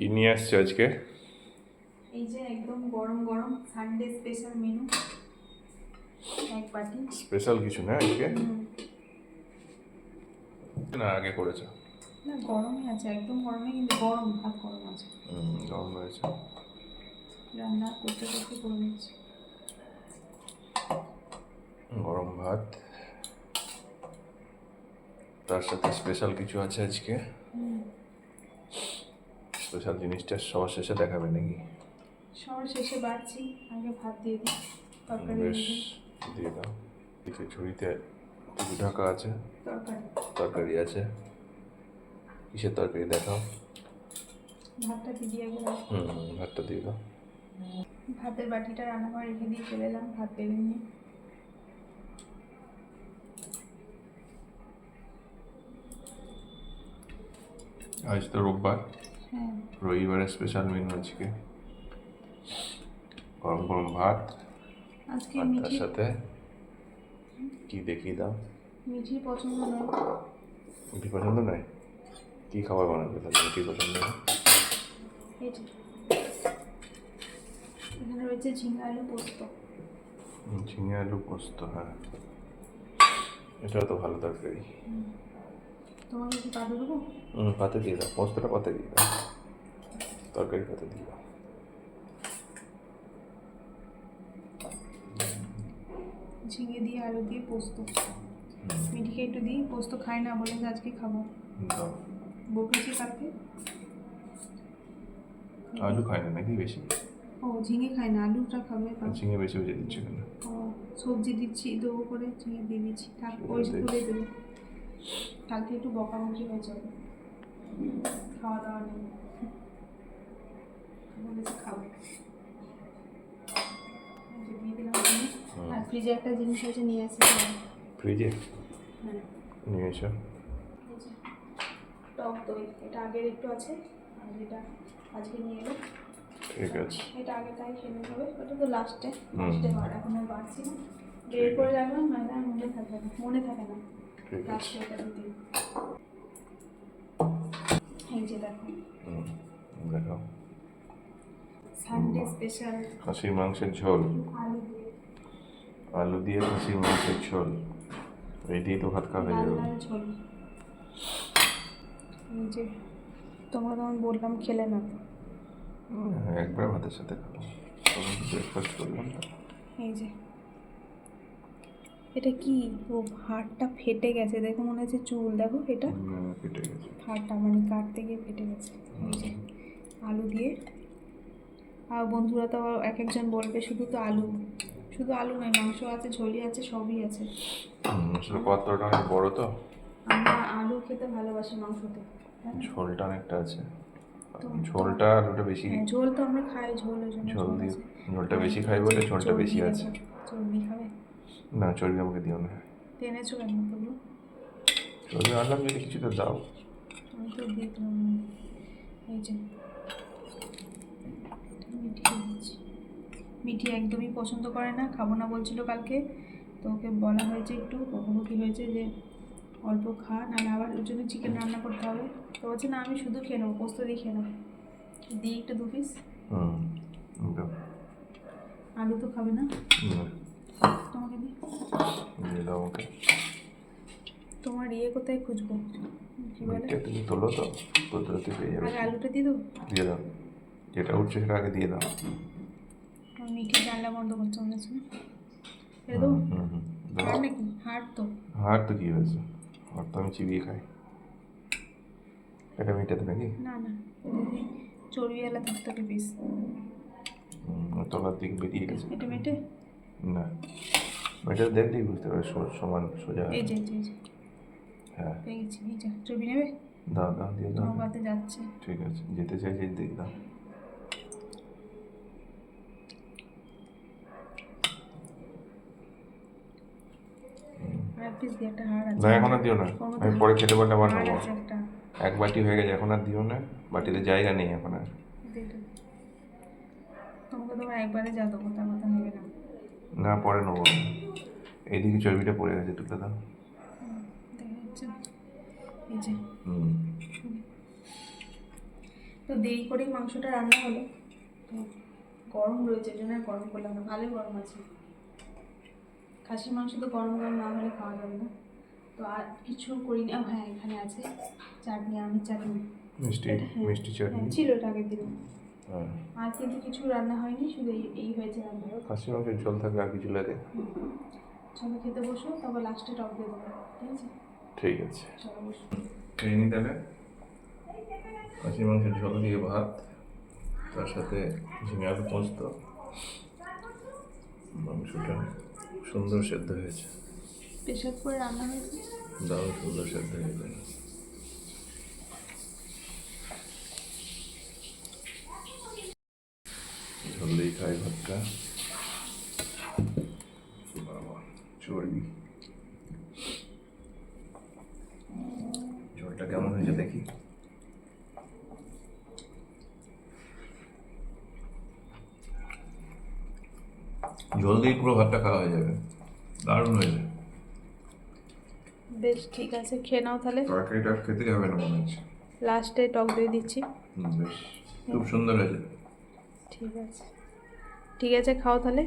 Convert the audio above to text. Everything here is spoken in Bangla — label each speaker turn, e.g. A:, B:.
A: কি নিয়ে আসছে আজকে?
B: এই যে একদম গরম গরম সানডে স্পেশাল মেনু এক বাটি।
A: স্পেশাল কিছু না আজকে? না আগে করেছ।
B: না গরমই আছে একদম গরমে কিন্তু গরম ভাত গরম আছে।
A: গরম রয়েছে।
B: রান্না করতে করতে করে নিচ্ছি।
A: গরম ভাত। তার সাথে স্পেশাল কিছু আছে আজকে? স্পেশাল জিনিসটা সবার শেষে দেখাবে নাকি?
B: সবার শেষে বাড়ছি আগে ভাত দিয়ে দিই তরকারি
A: বেশ
B: দিয়ে
A: দাও। কিছু ঝুড়িতে কিছু ঢাকা আছে?
B: তরকারি।
A: তরকারি আছে। কিসের তরকারি দেখাও?
B: ভাতটা দিয়ে
A: হুম ভাতটা দিয়ে দাও।
B: ভাতের বাটিটা রান্না করে রেখে দিয়ে চলে এলাম ভাত বেড়ে নিয়ে
A: আজ তো রোববার। রবিবারের স্পেশাল মেনু আজকে গরম গরম ভাত
B: আজকে
A: তার
B: মিঠি
A: সাথে কি দেখিয়ে দাও?
B: মিঠি পছন্দ নয়।
A: মিঠি পছন্দ নয়? কি খাবার বানাবে তাহলে মিঠি পছন্দ নয়?
B: এখানে রয়েছে ঝিঙ্গা আলু পোস্ত।
A: ঝিঙে আলু পোস্ত হ্যাঁ। এটাও তো ভালো তরকারি।
B: তোমাকে কি পাঠে দেবো?
A: হুম পাতে দিয়ে দাও। পোস্তটা পাতে দিয়ে দাও। তরকারি পাতে দিয়ে দাও।
B: ঝিঙে দিয়ে আলু দিয়ে পোস্ত। মিঠিকে একটু দিই পোস্ত খাই না বলে আজকে খাব। বকেছি কালকে
A: আলু খায় না নাকি বেশি?
B: ও ঝিঙে খাই না আলুটা খাবে
A: ঝিঙে বেশি বেশি দিচ্ছে কেন
B: ও সবজি দিচ্ছি দেবো করে ঝিঙে দিয়ে দিচ্ছি।
A: আছে।
B: তুলে দেবো। কালকে একটু বকাবকি হয়েছে। খাওয়া দাওয়া নেই। বলেছে খাব। দিয়ে দিলাম আর ফ্রিজে একটা জিনিস আছে নিয়ে
A: ফ্রিজে
B: হ্যাঁ।
A: নিয়ে এসো।
B: টক দই এটা আগের একটু আছে। আর যেটা আজকে নিয়ে এলো।
A: ঠিক আছে।
B: এটা আগে তাই খেলে হবে। ওটা তো লাস্টে লাস্টে বার এখন আর বাড়ছি না। বের করে রাখলাম না মনে থাকে না। মনে থাকে না। এই যে দেখো।
A: হুম
B: সানডে স্পেশাল
A: খাসির মাংসের ঝোল।
B: আলু দিয়ে।
A: খাসির মাংসের ঝোল। এই দিয়ে তো ভাত খাওয়া হয়ে যাবে
B: ঝোল। এই যে তোমরা তখন বললাম খেলে না
A: হ্যাঁ, একবার ভাতের সাথে খাব। ব্রেকফাস্ট করলাম তো।
B: এই যে। এটা কি? ও হাড়টা ফেটে গেছে। দেখো মনে হচ্ছে চুল। দেখো এটা।
A: হুম, কেটে গেছে।
B: হাড়টা মানে কাটতে গিয়ে ফেটে গেছে। আলু দিয়ে। আর বন্ধুরা তো এক একজন বলবে শুধু তো আলু। শুধু আলু নয় মাংস আছে ঝোলি আছে সবই আছে।
A: অনেক বড় তো?
B: আমরা আলু খেতে ভালোবাসি মাংসতে?
A: ঝোলটা অনেকটা আছে। ঝোলটা আলুটা বেশি
B: হ্যাঁ, ঝোল তো আমরা খাই ঝোল
A: ঝোল দিয়ে ঝোলটা বেশি খাই বলে ঝোলটা বেশি আছে।
B: আছে। চর্বি খাবে?
A: না চর্বি আমাকে দিও না।
B: টেনেছো কেন তবু
A: চর্বি আনলাম যদি কিছু তো দাও।
B: আমি তো না। এই যে মিঠি একদমই পছন্দ করে না খাব না বলছিল কালকে। তো ওকে বলা হয়েছে একটু বকাবকি হয়েছে যে অল্প খা নাহলে আবার ওর জন্য চিকেন রান্না করতে হবে। তো বলছে না আমি শুধু খেয়ে নেব পোস্ত দিয়ে খেয়ে নেব। দিই একটু দু পিস আলু তো খাবে না। তোমাকে
A: দিয়ে দাও আমাকে।
B: তোমার ইয়ে কোথায় খুঁজবো? কী বলে?
A: তুমি তোলো তো তোলতে পেয়ে যাবে।
B: আগে আলুটা দিয়ে দেবো
A: দিয়ে দাও। যেটা উঠছে সেটা আগে দিয়ে দাও।
B: মিঠি জানলা বন্ধ করছে মনে হচ্ছে। না
A: হুম দাও।
B: হাড় নাকি? হাড় তো।
A: হাড় তো কি হয়েছে? হাড় তো আমি চিবিয়ে খাই। এটা মিটাতে নাকি?
B: না না। চর্বিওয়ালা থাকতে
A: ওর তলার দিক বেরিয়ে গেছে।
B: এটা মেটে
A: না এটা দেখলেই বুঝতে পারবে সমান সোজা।
B: এই যে এই যে,
A: হ্যাঁ।
B: পেয়ে গেছি এই যে চর্বি নেবে?
A: দাও দাও দিয়ে দাও।
B: যাচ্ছে।
A: ঠিক আছে যেতে চাইছে দিয়ে দাও না এখন আর দিও না। আমি পরে খেতে পারলে আবার নেব এক বাটি হয়ে গেছে এখন আর দিও না। বাটিতে জায়গা নেই এখন আর।
B: তোমাকে তোমার একবারে যা দেবো তার কথা না
A: পরে নেব এইদিকে চর্বিটা পড়ে গেছে তুলে দাও
B: তো দেরি করেই মাংসটা রান্না হলো। তো গরম রয়েছে জন্য গরম করলাম না ভালোই গরম আছে। খাসির মাংস তো গরম গরম না হলে খাওয়া যাবে না। তো আর কিছু করিনি হ্যাঁ এখানে আছে। চাটনি আমের চাটনি।
A: মিষ্টি
B: হ্যাঁ,
A: মিষ্টি চাটনি।
B: হ্যাঁ, ছিল এটা আগের দিন। আর কিন্তু কিছু রান্না হয়নি শুধু এই এই হয়েছে রান্না।
A: খাসি মাংসের ঝোল থাকলে আর কিছু লাগে
B: চলো খেতে বসো তবে লাস্টে টক দিয়ে দেবো। ঠিক আছে?
A: ঠিক আছে।
B: চলো বসো।
A: খেয়ে নি তাহলে। খাসি মাংসের ঝোল দিয়ে ভাত তার সাথে ঝিঙে আলু পোস্ত। মাংসটা সুন্দর সেদ্ধ হয়েছে।
B: প্রেশার করে রান্না হয়েছে?
A: দারুণ সুন্দর সেদ্ধ হয়েছে। ভাতটা বাবা চর্বি ঝোলটা কেমন হয়েছে দেখি ঝোল দিয়ে পুরো ভাতটা খাওয়া হয়ে যাবে দারুণ হয়েছে
B: বেশ ঠিক আছে খেয়ে নাও তাহলে।
A: তরকারিটা খেতে হবে না মনে হচ্ছে
B: লাস্টে টক দিয়ে দিচ্ছি।
A: বেশ। খুব সুন্দর হয়েছে।
B: ঠিক আছে। ঠিক আছে খাও তাহলে